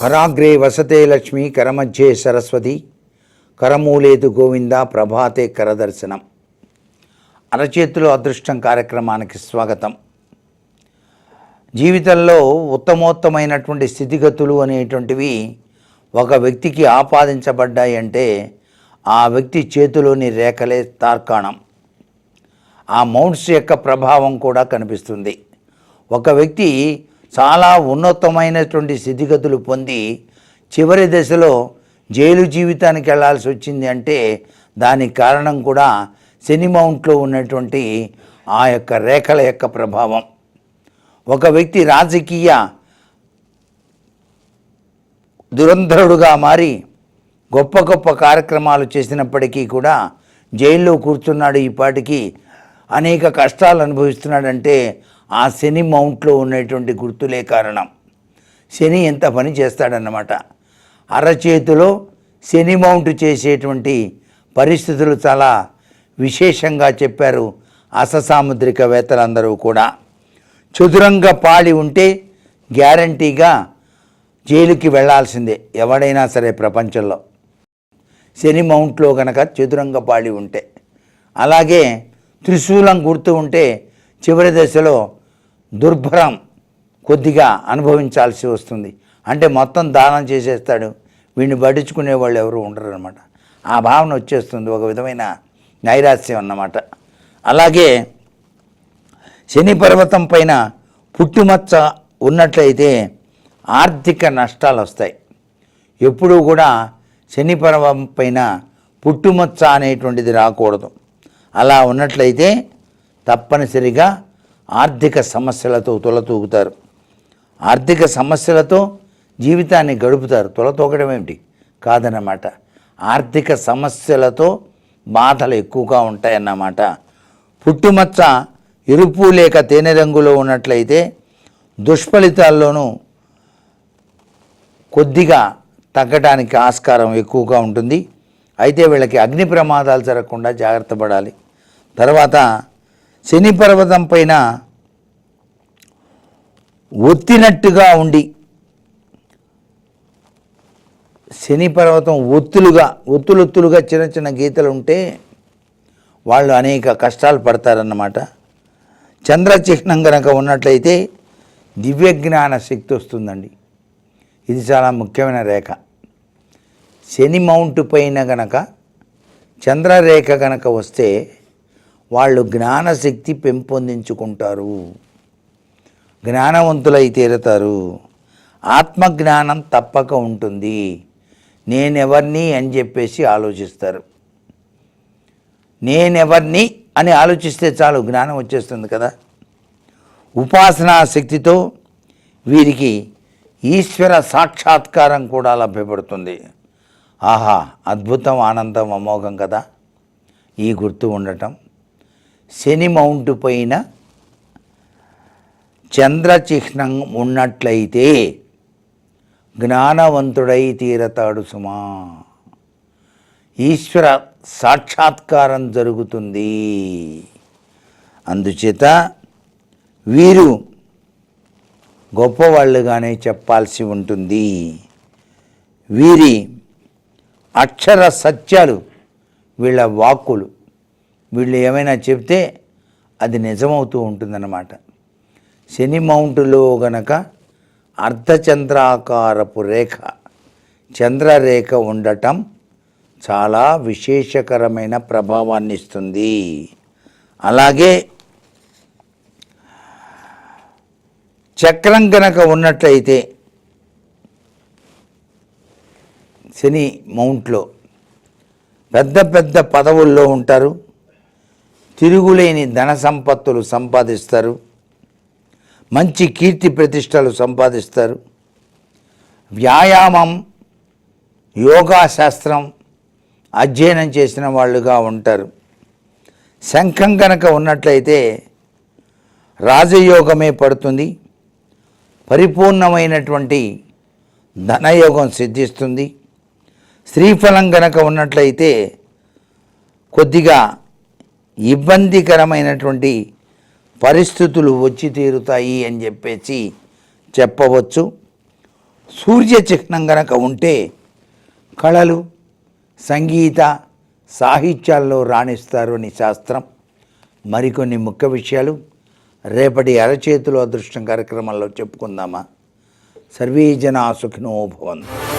కరాగ్రే వసతే లక్ష్మి కరమధ్యే సరస్వతి కరమూలేదు గోవింద ప్రభాతే కరదర్శనం. అరచేతిలో అదృష్టం కార్యక్రమానికి స్వాగతం. జీవితంలో ఉత్తమోత్తమైనటువంటి స్థితిగతులు అనేటువంటివి ఒక వ్యక్తికి ఆపాదించబడ్డాయి అంటే ఆ వ్యక్తి చేతిలోని రేఖలే తార్కాణం. ఆ మౌంట్స్ యొక్క ప్రభావం కూడా కనిపిస్తుంది. ఒక వ్యక్తి చాలా ఉన్నతమైనటువంటి స్థితిగతులు పొంది చివరి దశలో జైలు జీవితానికి వెళ్ళాల్సి వచ్చింది అంటే దానికి కారణం కూడా శని మౌంట్లో ఉన్నటువంటి ఆ యొక్క రేఖల యొక్క ప్రభావం. ఒక వ్యక్తి రాజకీయ దురంధరుడుగా మారి గొప్ప గొప్ప కార్యక్రమాలు చేసినప్పటికీ కూడా జైల్లో కూర్చున్నాడు. ఈ పాటికి అనేక కష్టాలు అనుభవిస్తున్నాడంటే ఆ శని మౌంట్లో ఉన్నటువంటి గుర్తులే కారణం. శని ఎంత పని చేస్తాడన్నమాట. అరచేతిలో శని మౌంట్ చేసేటువంటి పరిస్థితులు చాలా విశేషంగా చెప్పారు అససాముద్రికవేత్తలందరూ కూడా. చదురంగా పాడి ఉంటే గ్యారంటీగా జైలుకి వెళ్ళాల్సిందే ఎవడైనా సరే ప్రపంచంలో. శని మౌంట్లో కనుక చతురంగ పాడి ఉంటే. అలాగే త్రిశూలం గుర్తు ఉంటే చివరి దశలో దుర్భరం కొద్దిగా అనుభవించాల్సి వస్తుంది. అంటే మొత్తం దానం చేసేస్తాడు. వీడిని పట్టించుకునే వాళ్ళు ఎవరు ఉండరు అనమాట ఆ భావన వచ్చేస్తుంది ఒక విధమైన నైరాస్యం అన్నమాట. అలాగే శని పర్వతం పైన పుట్టుమచ్చ ఉన్నట్లయితే ఆర్థిక నష్టాలు వస్తాయి. ఎప్పుడూ కూడా శని పర్వం పైన పుట్టుమచ్చ అనేటువంటిది రాకూడదు. అలా ఉన్నట్లయితే తప్పనిసరిగా ఆర్థిక సమస్యలతో తొలతూగుతారు ఆర్థిక సమస్యలతో జీవితాన్ని గడుపుతారు. తొలతూగడం ఏమిటి? కాదన్నమాట. ఆర్థిక సమస్యలతో బాధలు ఎక్కువగా ఉంటాయన్నమాట. పుట్టుమచ్చ ఎరుపు లేక తేనె రంగులో ఉన్నట్లయితే దుష్ఫలితాల్లోనూ కొద్దిగా తగ్గడానికి ఆస్కారం ఎక్కువగా ఉంటుంది. అయితే వీళ్ళకి అగ్ని ప్రమాదాలు జరగకుండా జాగ్రత్త పడాలి. తర్వాత శని పర్వతం పైన ఒత్తినట్టుగా ఉండి శని పర్వతం ఒత్తులుగా ఒత్తులొత్తులుగా చిన్న చిన్న గీతలు ఉంటే వాళ్ళు అనేక కష్టాలు పడతారన్నమాట. చంద్రచిహ్నం కనుక ఉన్నట్లయితే దివ్యజ్ఞాన శక్తి వస్తుందండి. ఇది చాలా ముఖ్యమైన రేఖ. శని మౌంట్ పైన గనక చంద్రరేఖ గనక వస్తే వాళ్ళు జ్ఞానశక్తి పెంపొందించుకుంటారు. జ్ఞానవంతులై తీరుతారు. ఆత్మజ్ఞానం తప్పక ఉంటుంది. నేనెవర్ని అని చెప్పేసి ఆలోచిస్తారు. నేనెవర్ని అని ఆలోచిస్తే చాలు జ్ఞానం వచ్చేస్తుంది కదా. ఉపాసనా శక్తితో వీరికి ఈశ్వర సాక్షాత్కారం కూడా లభ్యపడుతుంది. ఆహా అద్భుతం ఆనందం అమోఘం కదా. ఈ గుర్తు ఉండటం. శని మౌంట్ పైన చంద్రచిహ్నం ఉన్నట్లయితే జ్ఞానవంతుడై తీరతాడు సుమా. ఈశ్వర సాక్షాత్కారం జరుగుతుంది. అందుచేత వీరు గొప్పవాళ్ళుగానే చెప్పాల్సి ఉంటుంది. వీరి అక్షర సత్యాలు వీళ్ళ వాక్కులు వీళ్ళు ఏమైనా చెప్తే అది నిజమవుతూ ఉంటుందన్నమాట. శని మౌంటులో గనక అర్ధచంద్రాకారపు రేఖ చంద్రరేఖ ఉండటం చాలా విశేషకరమైన ప్రభావాన్ని ఇస్తుంది. అలాగే చక్రం కనుక ఉన్నట్లయితే శని మౌంట్లో పెద్ద పెద్ద పదవుల్లో ఉంటారు. తిరుగులేని ధన సంపత్తులు సంపాదిస్తారు. మంచి కీర్తి ప్రతిష్టలు సంపాదిస్తారు. వ్యాయామం యోగా శాస్త్రం అధ్యయనం చేసిన వాళ్ళుగా ఉంటారు. శంఖం కనుక ఉన్నట్లయితే రాజయోగమే పడుతుంది. పరిపూర్ణమైనటువంటి ధనయోగం సిద్ధిస్తుంది. స్త్రీఫలం గనక ఉన్నట్లయితే కొద్దిగా ఇబ్బందికరమైనటువంటి పరిస్థితులు వచ్చి తీరుతాయి అని చెప్పేసి చెప్పవచ్చు. సూర్య చిహ్నం గనక ఉంటే కళలు సంగీత సాహిత్యాల్లో రాణిస్తారు అని శాస్త్రం. మరికొన్ని ముఖ్య విషయాలు రేపటి అరచేతులు అదృష్టం కార్యక్రమంలో చెప్పుకుందామా. సర్వే జనా సుఖినో భవంతు.